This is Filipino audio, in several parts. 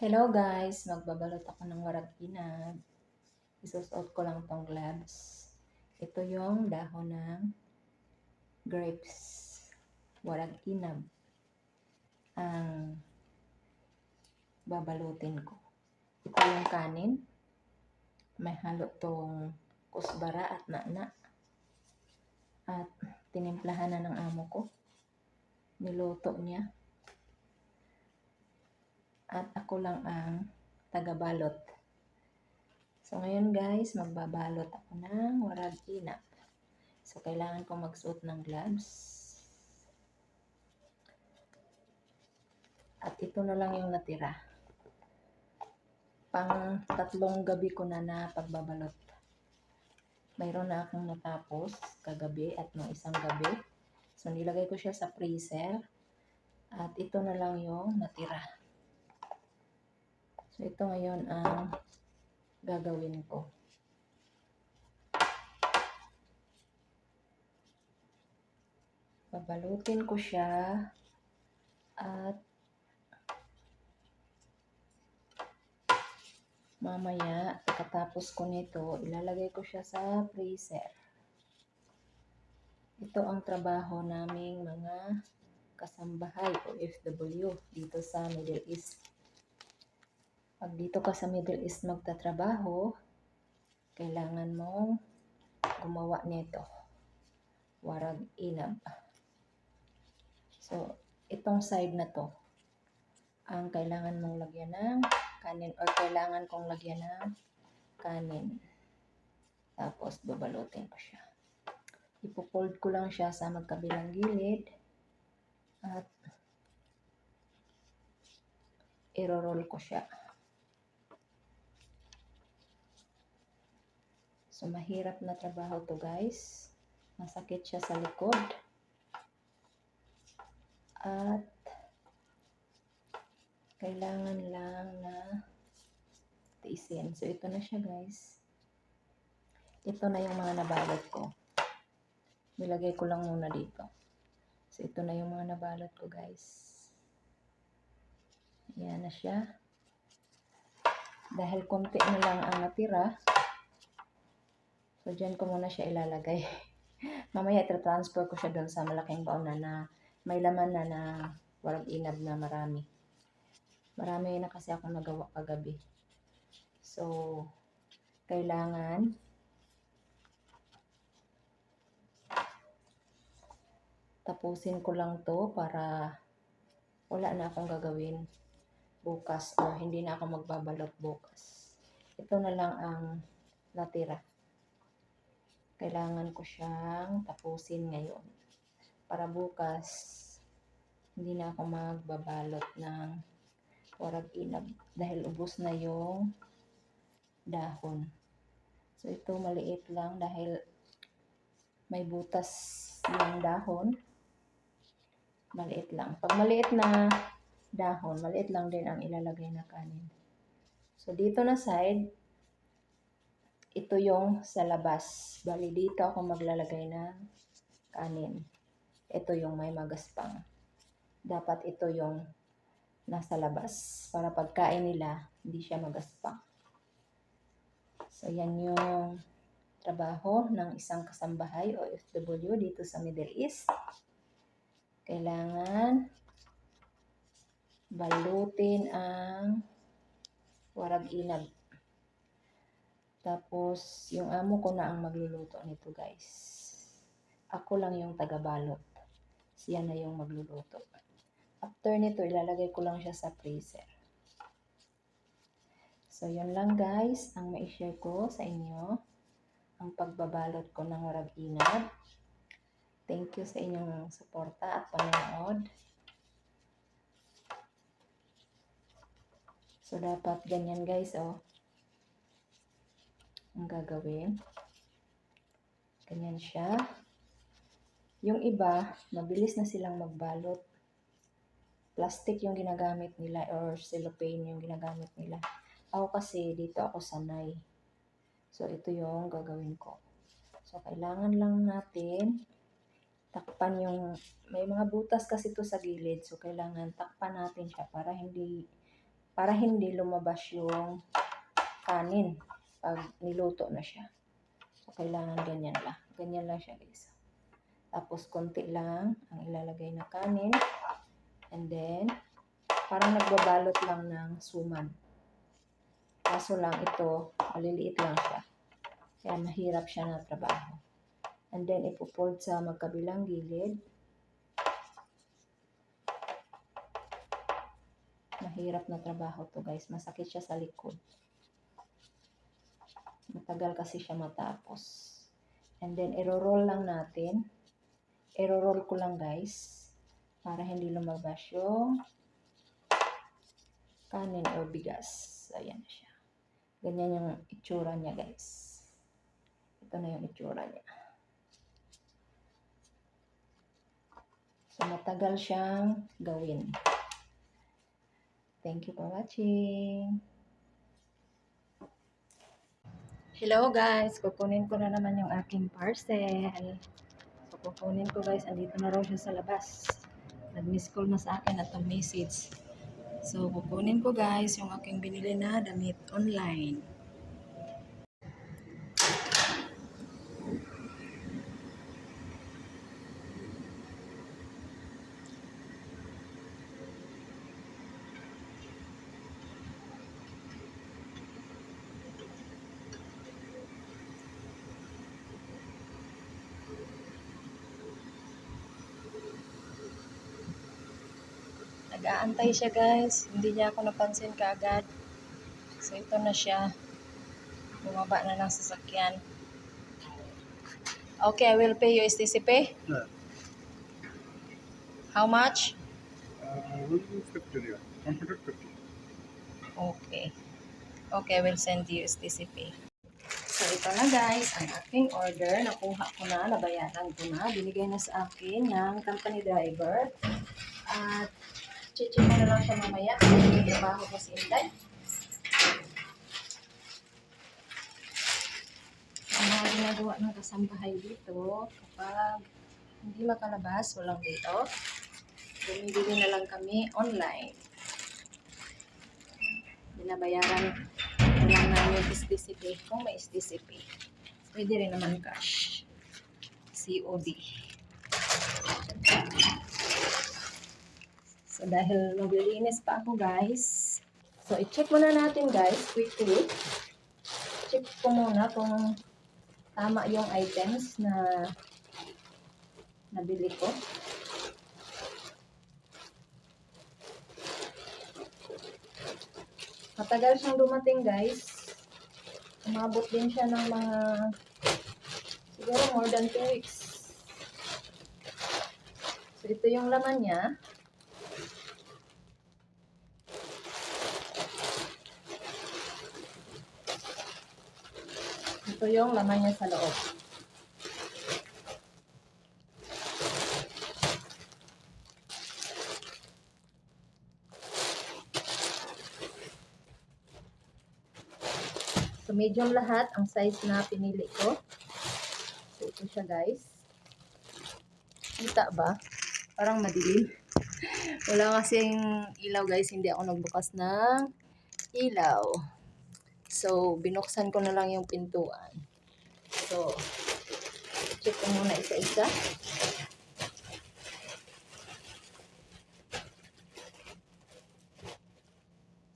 Hello guys, magbabalot ako ng warag inag. Isusot ko lang tong gloves. Ito yung dahon ng grapes. Warag inag. Ang babalutin ko. Ito yung kanin. May halo tong kusbara at nana. At tinimplahan na ng amo ko. Niluto niya at ako lang ang tagabalot. So ngayon guys, magbabalot ako ng warag inap. So kailangan kong magsuot ng gloves. At ito na lang yung natira. Pang tatlong gabi ko na na pagbabalot. Mayroon na akong natapos kagabi at nung isang gabi. So nilagay ko siya sa freezer. At ito na lang yung natira. So, ito ngayon ang gagawin ko. Babalutin ko siya at mamaya, pagkatapos ko nito, ilalagay ko siya sa freezer. Ito ang trabaho naming mga kasambahay o FW dito sa Middle East. Pag dito ka sa Middle East magtatrabaho, kailangan mong gumawa nito. Warag inab. So, itong side na to, ang kailangan mong lagyan ng kanin or kailangan kong lagyan ng kanin. Tapos, babalutin ko siya. Ipofold ko lang siya sa magkabilang gilid at iro-roll ko siya. So, mahirap na trabaho to guys. Masakit siya sa likod. At, kailangan lang na tiisin. So, ito na siya guys. Ito na yung mga nabalot ko. Nilagay ko lang muna dito. So, ito na yung mga nabalot ko guys. Yan na siya. Dahil konti na lang ang natira, So, dyan ko muna siya ilalagay. Mamaya, transfer ko siya doon sa malaking baon na, may laman na na warag inab na marami. Marami na kasi akong nagawa kagabi. So, kailangan tapusin ko lang to para wala na akong gagawin bukas or hindi na ako magbabalot bukas. Ito na lang ang natira kailangan ko siyang tapusin ngayon. Para bukas, hindi na ako magbabalot ng warag inab dahil ubos na yung dahon. So, ito maliit lang dahil may butas yung dahon. Maliit lang. Pag maliit na dahon, maliit lang din ang ilalagay na kanin. So, dito na side, ito yung sa labas. Bali, dito ako maglalagay ng kanin. Ito yung may magaspang. Dapat ito yung nasa labas. Para pagkain nila, hindi siya magaspang. So, yan yung trabaho ng isang kasambahay o FW dito sa Middle East. Kailangan balutin ang warag inag tapos, yung amo ko na ang magluluto nito, guys. Ako lang yung taga-balot. Siya na yung magluluto. After nito, ilalagay ko lang siya sa freezer. So, yun lang guys, ang ma-share ko sa inyo. Ang pagbabalot ko ng warag. Thank you sa inyong suporta at panonood. So, dapat ganyan guys, oh ang gagawin. Ganyan siya. Yung iba, mabilis na silang magbalot. Plastic yung ginagamit nila or cellophane yung ginagamit nila. Ako kasi, dito ako sanay. So, ito yung gagawin ko. So, kailangan lang natin takpan yung, may mga butas kasi to sa gilid. So, kailangan takpan natin siya para hindi para hindi lumabas yung kanin pag niluto na siya. So, kailangan ganyan lang. Ganyan lang siya, guys. Tapos, konti lang ang ilalagay na kanin. And then, parang nagbabalot lang ng suman. Kaso lang ito, maliliit lang siya. Kaya mahirap siya na trabaho. And then, ipufold sa magkabilang gilid. Mahirap na trabaho to guys. Masakit siya sa likod. Matagal kasi siya matapos. And then, iro-roll lang natin. Iro-roll ko lang guys. Para hindi lumabas yung kanin o bigas. Ayan siya. Ganyan yung itsura niya guys. Ito na yung itsura niya. So, matagal siyang gawin. Thank you for watching. Hello guys, kukunin ko na naman yung aking parcel. So kukunin ko guys, andito na raw siya sa labas. Nag-miss call na sa akin at message. So kukunin ko guys yung aking binili na damit online. Nag-aantay siya guys. Hindi niya ako napansin kaagad. So ito na siya. Bumaba na ng sasakyan. Okay, I will pay you STC pay. Yeah. How much? Uh, 150 riyal. 150. Okay. Okay, I will send you STC pay. So ito na guys, ang aking order. Nakuha ko na, nabayaran ko na. Binigay na sa akin ng company driver. At chichi ko na lang siya mamaya. May trabaho ko si Inday. Ang mga ginagawa ng kasambahay dito, kapag hindi makalabas, walang dito, bumibili na lang kami online. Binabayaran na lang namin SDCP kung may SDCP. Pwede rin naman cash. COD. So, dahil maglilinis pa ako, guys. So, i-check muna natin, guys, quickly. Check ko muna kung tama yung items na nabili ko. Matagal siyang dumating, guys. Umabot din siya ng mga siguro more than 2 weeks. So, ito yung laman niya. Ito yung laman niya sa loob. So, medium lahat ang size na pinili ko. So, ito siya guys. Kita ba? Parang madilim. Wala kasing ilaw guys. Hindi ako nagbukas ng ilaw. So, binuksan ko na lang yung pintuan. So, check ko muna isa-isa.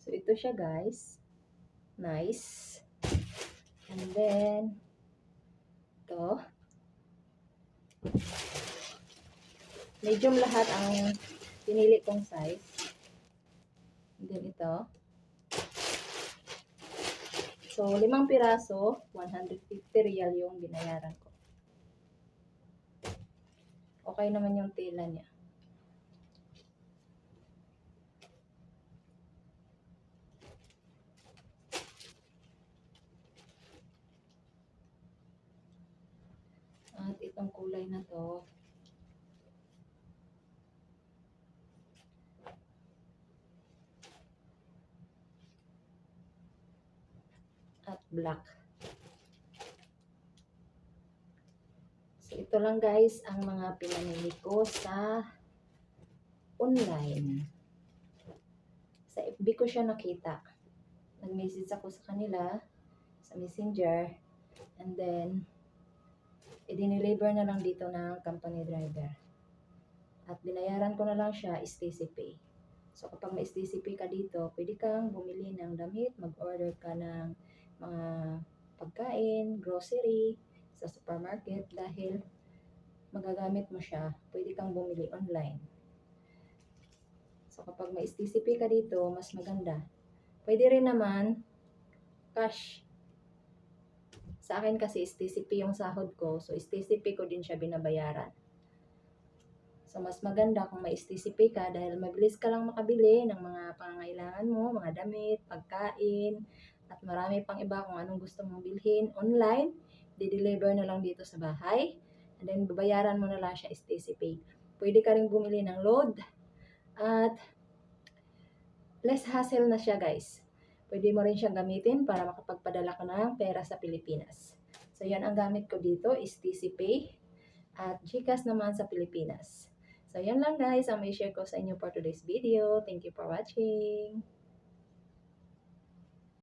So, ito siya guys. Nice. And then, ito. Medium lahat ang pinili kong size. And then ito. So, limang piraso, 150 real yung binayaran ko. Okay naman yung tela niya. At itong kulay na to, at black. So, ito lang guys ang mga pinamili ko sa online. Sa FB ko siya nakita. Nag-message ako sa kanila sa messenger and then i-deliver na lang dito ng company driver. At binayaran ko na lang siya is TCP. So kapag may STCP ka dito, pwede kang bumili ng damit, mag-order ka ng mga pagkain, grocery sa supermarket dahil magagamit mo siya, pwede kang bumili online. So kapag may STCP ka dito, mas maganda. Pwede rin naman cash. Sa akin kasi STCP yung sahod ko, so STCP ko din siya binabayaran. So, mas maganda kung may STCP ka dahil mabilis ka lang makabili ng mga pangangailangan mo, mga damit, pagkain, at marami pang iba kung anong gusto mong bilhin online. Di-deliver na lang dito sa bahay. And then, babayaran mo na lang siya STCP. Pwede ka rin bumili ng load. At less hassle na siya guys. Pwede mo rin siyang gamitin para makapagpadala ka ng pera sa Pilipinas. So, yan ang gamit ko dito is TCP at GCash naman sa Pilipinas. So, yan lang guys ang may share ko sa inyo for today's video. Thank you for watching.